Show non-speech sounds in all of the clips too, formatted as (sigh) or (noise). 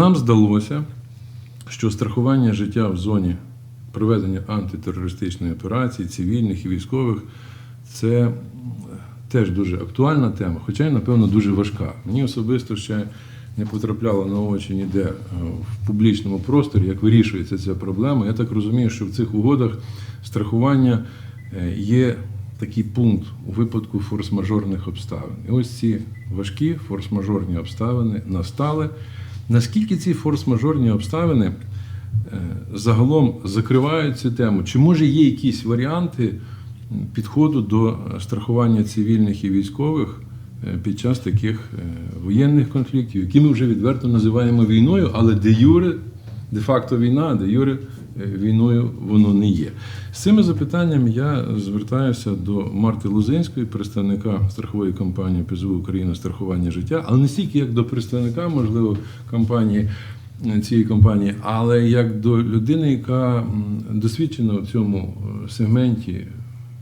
Нам здалося, що страхування життя в зоні проведення антитерористичної операції, цивільних і військових це теж дуже актуальна тема, хоча й, напевно, дуже важка. Мені особисто ще не потрапляло на очі ніде е, в публічному просторі, як вирішується ця проблема. Я так розумію, що в цих угодах страхування е, є такий пункт у випадку форс-мажорних обставин. І ось ці важкі форс-мажорні обставини настали. Наскільки ці форс-мажорні обставини е, загалом закривають цю тему? Чи може є якісь варіанти підходу до страхування цивільних і військових е, під час таких е, воєнних конфліктів, які ми вже відверто називаємо війною, але де юре, де-факто війна, де юре війною воно не є. З цими запитаннями я звертаюся до Марти Лузинської, представника страхової компанії ПЗУ Україна страхування життя, але не стільки як до представника, можливо, компанії цієї компанії, але як до людини, яка досвідчена в цьому е, сегменті.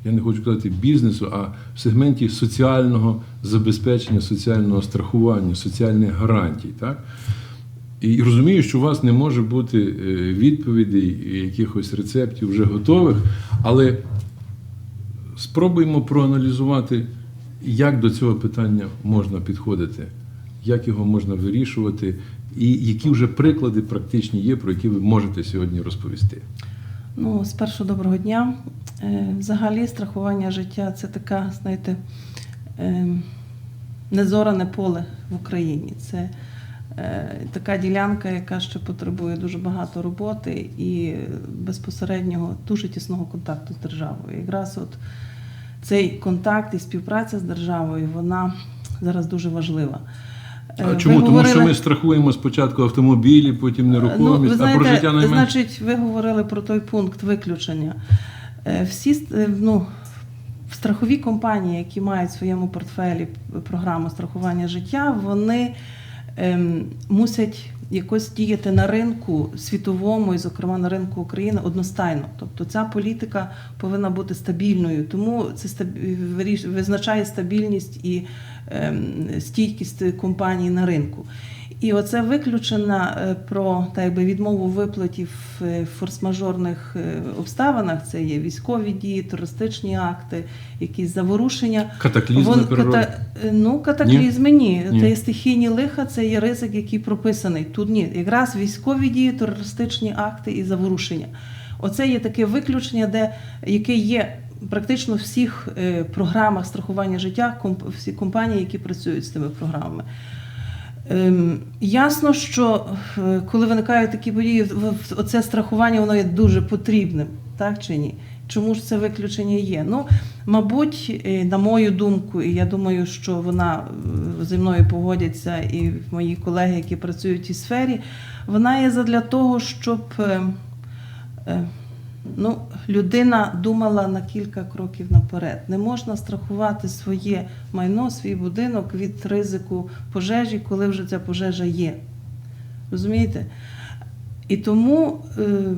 Я не хочу казати бізнесу, а в сегменті соціального забезпечення, соціального страхування, соціальних гарантій. Так? І розумію, що у вас не може бути е, відповідей, якихось рецептів вже готових, але спробуємо проаналізувати, як до цього питання можна підходити, як його можна вирішувати, і які вже приклади практичні є, про які ви можете сьогодні розповісти. Ну, спершу доброго дня. Е, Взагалі, страхування життя це така, знаєте, е, незоране поле в Україні. Це така ділянка, яка ще потребує дуже багато роботи і безпосереднього, дуже тісного контакту з державою. Якраз от цей контакт і співпраця з державою, вона зараз дуже важлива. Е, А ви чому? Тому що ми страхуємо спочатку автомобілі, потім нерухомість, Ну, ви знаєте, а про життя найменше. Значить, ви говорили про той пункт виключення. Е, Всі е, ну, страхові компанії, які мають в своєму портфелі програму страхування життя, вони мусять якось діяти на ринку світовому і, зокрема, на ринку України одностайно. Тобто ця політика повинна бути стабільною, тому це стаб- визначає стабільність і ем, стійкість компанії на ринку. І оце виключена е, про так якби відмову в виплаті в е, форс-мажорних е, обставинах. Це є військові дії, терористичні акти, якісь заворушення. Катаклізм Вон- ката- Ну, катаклізми ні. Ні. Це є стихійні лиха, це є ризик, який прописаний. Тут ні. Якраз військові дії, терористичні акти і заворушення. Оце є таке виключення, де яке є практично всіх програмах страхування життя, комп- всі компанії, які працюють з тими програмами. Ем, ясно, що е, коли виникають такі події, оце страхування воно є дуже потрібним, так чи ні? Чому ж це виключення є? Ну, мабуть, е, на мою думку, і я думаю, що вона е, зі мною погодяться, і мої колеги, які працюють в цій сфері, вона є задля того, щоб ну, людина думала на кілька кроків наперед. Не можна страхувати своє майно, свій будинок від ризику пожежі, коли вже ця пожежа є. Розумієте? І тому, е,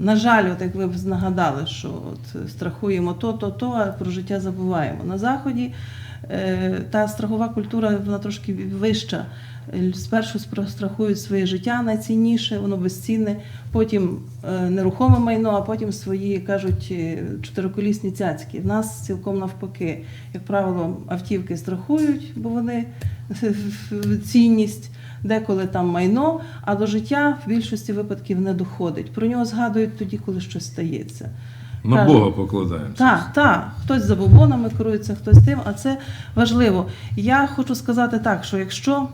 на жаль, от як ви нагадали, що от страхуємо то, то, то, а про життя забуваємо. На Заході е, та страхова культура вона трошки вища. Спершу страхують своє життя найцінніше, воно безцінне, потім е, нерухоме майно, а потім свої кажуть е, чотириколісні цяцьки. В нас цілком навпаки, як правило, автівки страхують, бо вони (laughs) цінність, деколи там майно, а до життя в більшості випадків не доходить. Про нього згадують тоді, коли щось стається. На Кажуть, Бога покладаємося. так, так. Хтось забобонами керується, хтось тим, а це важливо. Я хочу сказати так, що якщо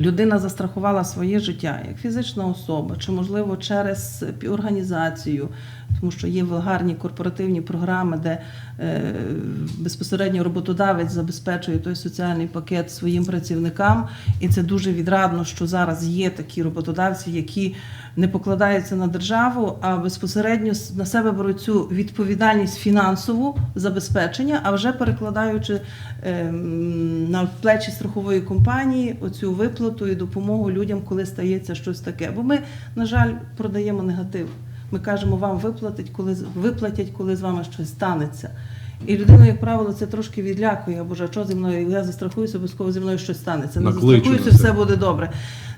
людина застрахувала своє життя як фізична особа, чи, можливо, через організацію, тому що є гарні корпоративні програми, де е, безпосередньо роботодавець забезпечує той соціальний пакет своїм працівникам, і це дуже відрадно, що зараз є такі роботодавці, які не покладаються на державу, а безпосередньо на себе беруть цю відповідальність фінансову забезпечення, а вже перекладаючи ем, на плечі страхової компанії оцю виплату і допомогу людям, коли стається щось таке. Бо ми, на жаль, продаємо негатив. Ми кажемо, вам виплатять, коли виплатять, коли з вами щось станеться. І людину, як правило, це трошки відлякує, або ж а що зі мною, я застрахуюся, обов'язково зі мною щось станеться. Не Накличу застрахуюся, все буде добре.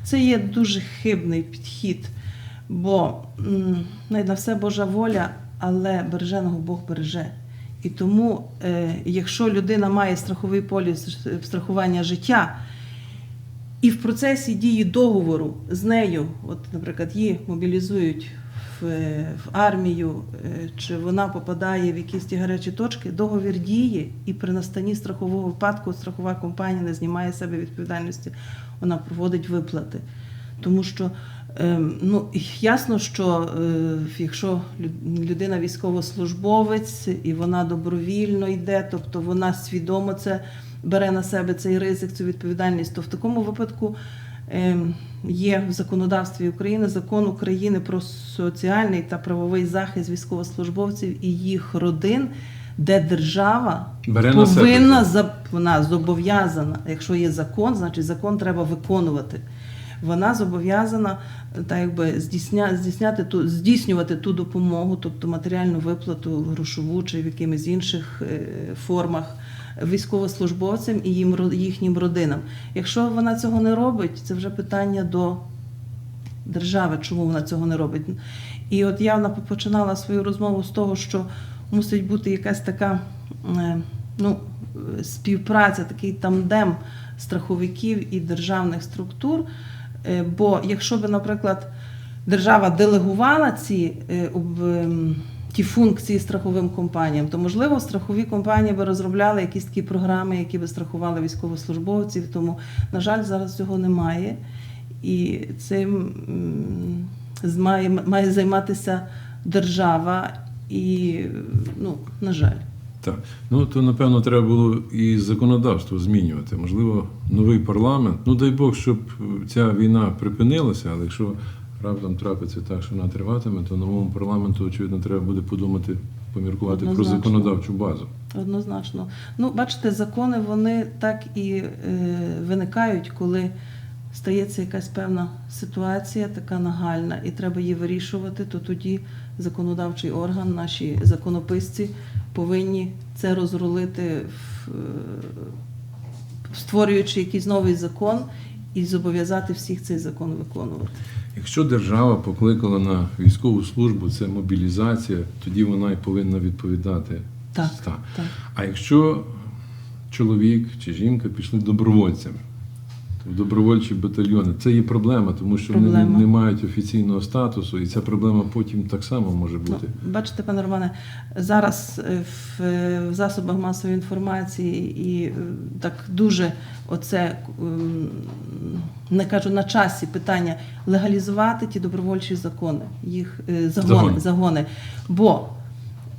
Це є дуже хибний підхід, бо м, навіть на все Божа воля, але береженого Бог береже. І тому, е, якщо людина має страховий поліс е, страхування життя, і в процесі дії договору з нею, от, наприклад, її мобілізують в, е, в армію, чи вона попадає в якісь ті гарячі точки, договір діє, і при настанні страхового випадку страхова компанія не знімає себе відповідальності, вона проводить виплати. Тому що ну, ясно, що е, якщо людина військовослужбовець і вона добровільно йде, тобто вона свідомо це бере на себе цей ризик, цю відповідальність, то в такому випадку ем, є в законодавстві України закон України про соціальний та правовий захист військовослужбовців і їх родин, де держава Бере на себе повинна за- вона зобов'язана. Якщо є закон, значить закон треба виконувати. Вона зобов'язана так якби здійсня, здійсняти ту, здійснювати ту допомогу, тобто матеріальну виплату, грошову чи в якимось інших е, формах військовослужбовцям і їм їхнім родинам. Якщо вона цього не робить, це вже питання до держави, чому вона цього не робить. І от я починала свою розмову з того, що мусить бути якась така е, ну, співпраця, такий тандем страховиків і державних структур. Е, Бо якщо би, наприклад, держава делегувала ці, е, ем, ті функції страховим компаніям, то можливо страхові компанії би розробляли якісь такі програми, які би страхували військовослужбовців. Тому, на жаль, зараз цього немає. І цим має, має займатися держава, і, ну, на жаль. Так. Ну то напевно треба було і законодавство змінювати. Можливо, новий парламент. Ну дай Бог, щоб ця війна припинилася, але якщо раптом трапиться так, що вона триватиме, то новому парламенту, очевидно, треба буде подумати, поміркувати про законодавчу базу. Однозначно. Ну, бачите, закони вони так і е, виникають, коли стається якась певна ситуація, така нагальна, і треба її вирішувати, то тоді законодавчий орган, наші законописці повинні це розрулити, е, створюючи якийсь новий закон і зобов'язати всіх цей закон виконувати. Якщо держава покликала на військову службу, це мобілізація, тоді вона й повинна відповідати. Так. так. А якщо чоловік чи жінка пішли добровольцями в добровольчі батальйони, це є проблема, тому що вони Проблема. не, не мають офіційного статусу, і ця проблема потім так само може бути. Ну, бачите, пане Романе, зараз е, в, е, в засобах масової інформації і е, так дуже оце не кажу на часі питання легалізувати ті добровольчі закони, їх загони, Загони. загони. Бо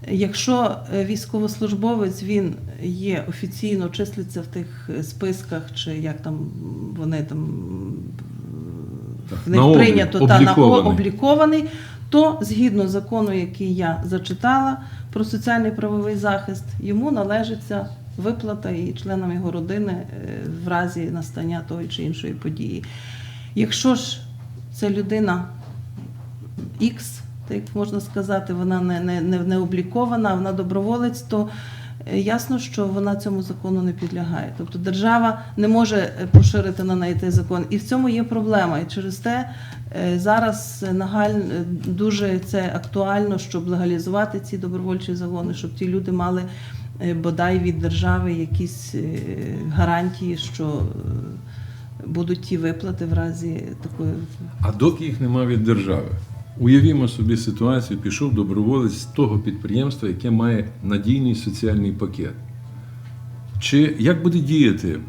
якщо е, військовослужбовець він є офіційно числиться в тих е, списках, чи як там вони там в них на прийнято та на облікований. то згідно закону, який я зачитала про соціальний правовий захист, йому належиться виплата і членам його родини е, в разі настання тої чи іншої події. Якщо ж це людина X, як можна сказати, вона не, не, не, не облікована, вона доброволець, то е, ясно, що вона цьому закону не підлягає. Тобто держава не може е, поширити на неї цей закон. І в цьому є проблема. І через те е, зараз нагаль дуже це актуально, щоб легалізувати ці добровольчі загони, щоб ті люди мали бодай від держави якісь гарантії, що будуть ті виплати в разі такої А доки їх нема від держави. Уявімо собі ситуацію, пішов доброволець з того підприємства, яке має надійний соціальний пакет. Чи як буде діяти е,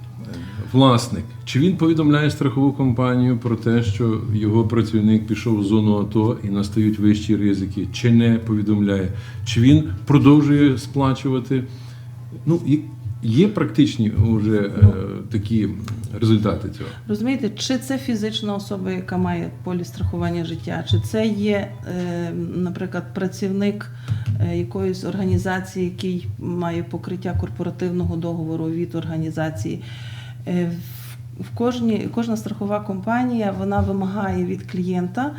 власник? Чи він повідомляє страхову компанію про те, що його працівник пішов в зону АТО і настають вищі ризики, чи не повідомляє? Чи він продовжує сплачувати? Ну, є практичні вже е, такі результати цього. Розумієте, чи це фізична особа, яка має поліс страхування життя, чи це є, е, наприклад, працівник е, якоїсь організації, який має покриття корпоративного договору від організації. В- кожній, кожна страхова компанія вона вимагає від клієнта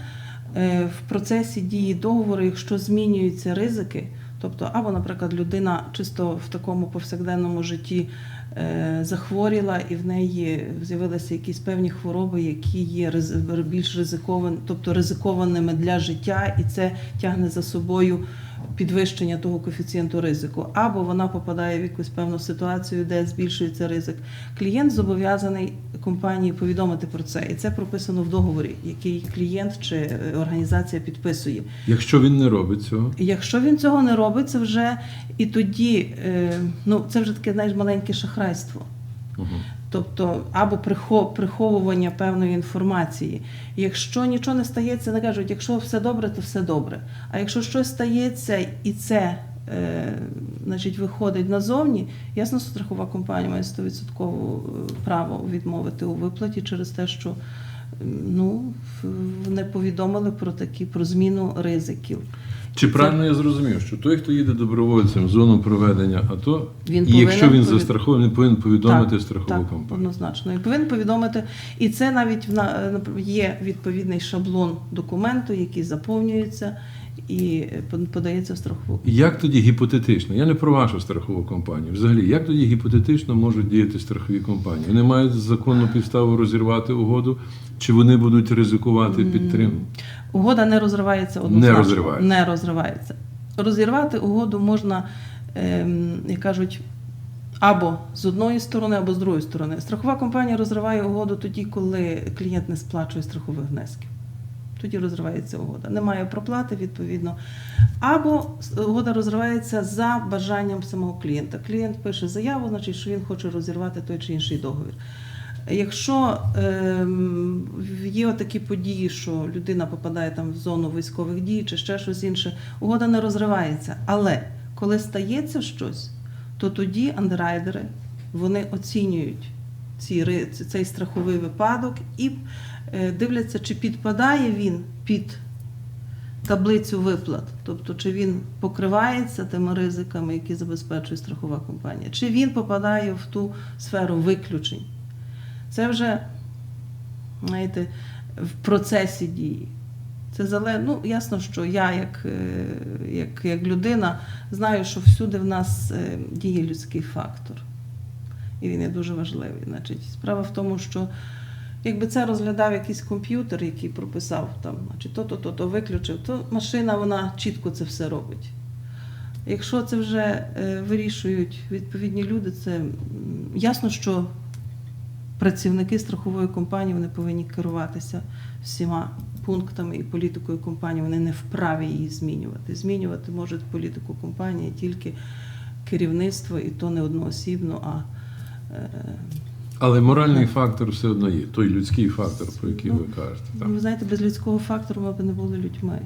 в процесі дії договору, якщо змінюються ризики, Тобто, або, наприклад, людина чисто в такому повсякденному житті е, захворіла, і в неї з'явилися якісь певні хвороби, які є більш ризиковані, тобто ризикованими для життя, і це тягне за собою підвищення того коефіцієнту ризику, або вона попадає в якусь певну ситуацію, де збільшується ризик. Клієнт зобов'язаний компанії повідомити про це, і це прописано в договорі, який клієнт чи е, організація підписує. Якщо він не робить цього, Якщо він цього не робить, це вже і тоді, е, ну це вже таке знаєш, маленьке шахрайство. Угу. Тобто або прихо- приховування певної інформації. Якщо нічого не стається, не кажуть, якщо все добре, то все добре. А якщо щось стається і це е, значить, виходить назовні, ясно, страхова компанія має 100% право відмовити у виплаті через те, що ну, не повідомили про такі про зміну ризиків. Чи правильно я зрозумів, що той, хто їде добровольцем в зону проведення АТО, Він і якщо він повід- застрахований, він повинен повідомити Так, страхову так, компанію. Однозначно. І повинен повідомити. І це навіть на- є відповідний шаблон документу, який заповнюється і е, подається в страхову. Як тоді гіпотетично? Я не про вашу страхову компанію. Взагалі, як тоді гіпотетично можуть діяти страхові компанії? Вони мають законну підставу розірвати угоду, чи вони будуть ризикувати підтримку? Угода не розривається однозначно. Не розривається. Не розривається. Розірвати угоду можна, ем, як кажуть, або з одної сторони, або з другої сторони. Страхова компанія розриває угоду тоді, коли клієнт не сплачує страхових внесків. Тоді розривається угода. Немає проплати, відповідно. Або угода розривається за бажанням самого клієнта. Клієнт пише заяву, значить, що він хоче розірвати той чи інший договір. Якщо ем, є такі події, що людина попадає там в зону військових дій чи ще щось інше, угода не розривається. Але коли стається щось, то тоді андеррайдери вони оцінюють ці, цей страховий випадок і е, дивляться, чи підпадає він під таблицю виплат, тобто чи він покривається тими ризиками, які забезпечує страхова компанія, чи він попадає в ту сферу виключень. Це вже, знаєте, в процесі дії. Це зале... ну, ясно, що я, як, е, як, як людина, знаю, що всюди в нас е, діє людський фактор. І він є дуже важливий. Значить, справа в тому, що якби це розглядав якийсь комп'ютер, який прописав там, значить, то-то, то-то виключив, то машина вона чітко це все робить. Якщо це вже е, вирішують відповідні люди, це ясно, що працівники страхової компанії вони повинні керуватися всіма пунктами і політикою компанії. Вони не вправі її змінювати. Змінювати може політику компанії тільки керівництво, і то не одноосібно, а Але моральний фактор все одно є. Той людський фактор, про який ви кажете. Так. ви знаєте, без людського фактору ми б не були людьми.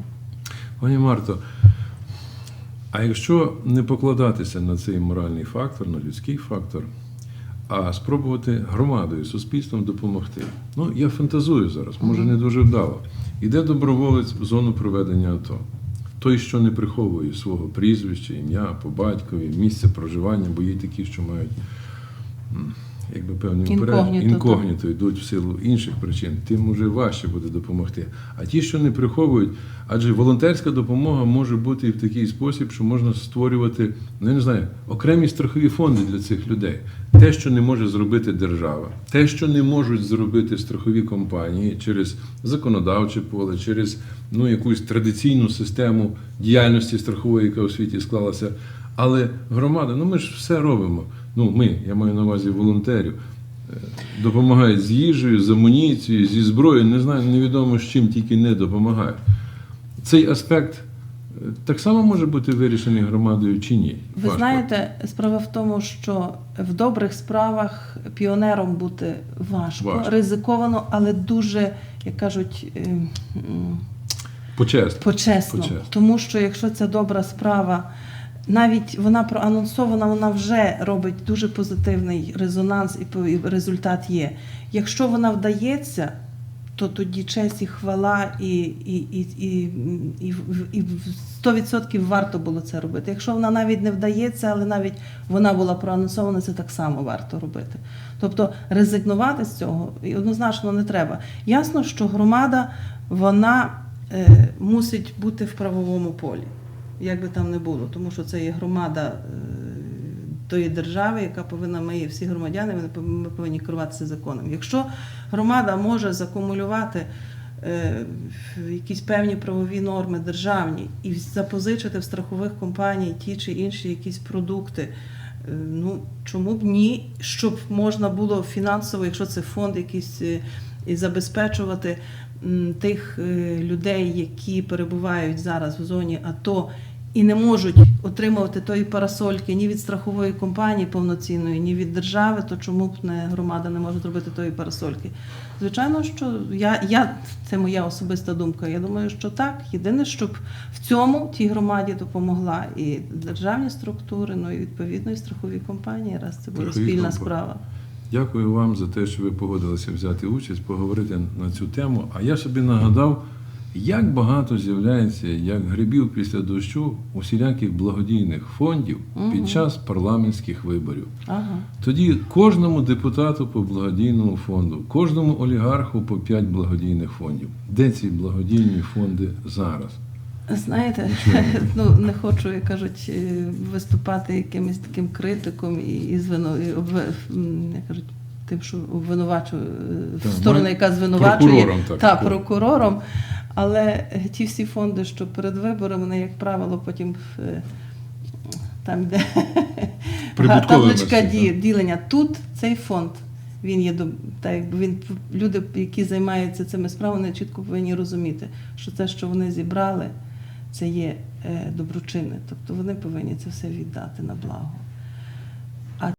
Пані Марто, а якщо не покладатися на цей моральний фактор, на людський фактор, а спробувати громадою, суспільством допомогти. Ну, я фантазую зараз, може не дуже вдало. Іде доброволець в зону проведення АТО. Той, що не приховує свого прізвища, ім'я, по батькові, місце проживання, бо є такі, що мають якби певні Інкогніто, інкогніто йдуть в силу інших причин, тим уже важче буде допомогти. А ті, що не приховують, адже волонтерська допомога може бути і в такий спосіб, що можна створювати, ну я не знаю, окремі страхові фонди для цих людей. Те, що не може зробити держава, те, що не можуть зробити страхові компанії через законодавче поле, через ну, якусь традиційну систему діяльності страхової, яка у світі склалася. Але громада, ну ми ж все робимо. Ну, ми, я маю на увазі волонтерів, е, допомагають з їжею, з амуніцією, зі зброєю, не знаю, невідомо з чим тільки не допомагають. Цей аспект е, так само може бути вирішений громадою чи ні? Ви Ваш знаєте, справа в тому, що в добрих справах піонером бути важко, Важко. ризиковано, але дуже, як кажуть, е. Почесно. почесно. Почесно. Тому що якщо ця добра справа, навіть вона проанонсована, вона вже робить дуже позитивний резонанс і результат є. Якщо вона вдається, то тоді честь і хвала, і, і, і, і, і, і, і 100% варто було це робити. Якщо вона навіть не вдається, але навіть вона була проанонсована, це так само варто робити. Тобто резигнувати з цього однозначно не треба. Ясно, що громада вона е, мусить бути в правовому полі. Як би там не було, тому що це є громада е, тої держави, яка повинна, ми всі громадяни, ми пов- повинні керуватися законом. Якщо громада може закумулювати е, якісь певні правові норми державні і запозичити в страхових компаній ті чи інші якісь продукти. е, Ну чому б ні, щоб можна було фінансово, якщо це фонд якийсь і забезпечувати тих людей, які перебувають зараз в зоні АТО і не можуть отримувати тої парасольки ні від страхової компанії повноцінної, ні від держави, то чому б не громада не може зробити тої парасольки? Звичайно, що я, я це моя особиста думка. Я думаю, що так. Єдине, щоб в цьому тій громаді допомогла і державні структури, ну і відповідно і страхові компанії, раз це буде спільна компанії. справа. Дякую вам за те, що ви погодилися взяти участь, поговорити на цю тему. А я собі нагадав, як багато з'являється, як грибів після дощу усіляких благодійних фондів Мгм. під час парламентських виборів. Ага. Тоді кожному депутату по благодійному фонду, кожному олігарху по 5 благодійних фондів. Де ці благодійні фонди зараз? Знаєте, (laughs) ну не хочу, як кажуть, е, виступати якимось таким критиком і, і звину, і обве, як кажуть, тим, що обвинувачує е, в сторону, яка звинувачує прокурором, так, та, прокурором. Але ті всі фонди, що перед виборами, вони, як правило, потім е, там де табличка ділення. Тут цей фонд. Він є так, він люди, які займаються цими справами, вони чітко повинні розуміти, що те, що вони зібрали, це є е, доброчинне. Тобто вони повинні це все віддати на благо.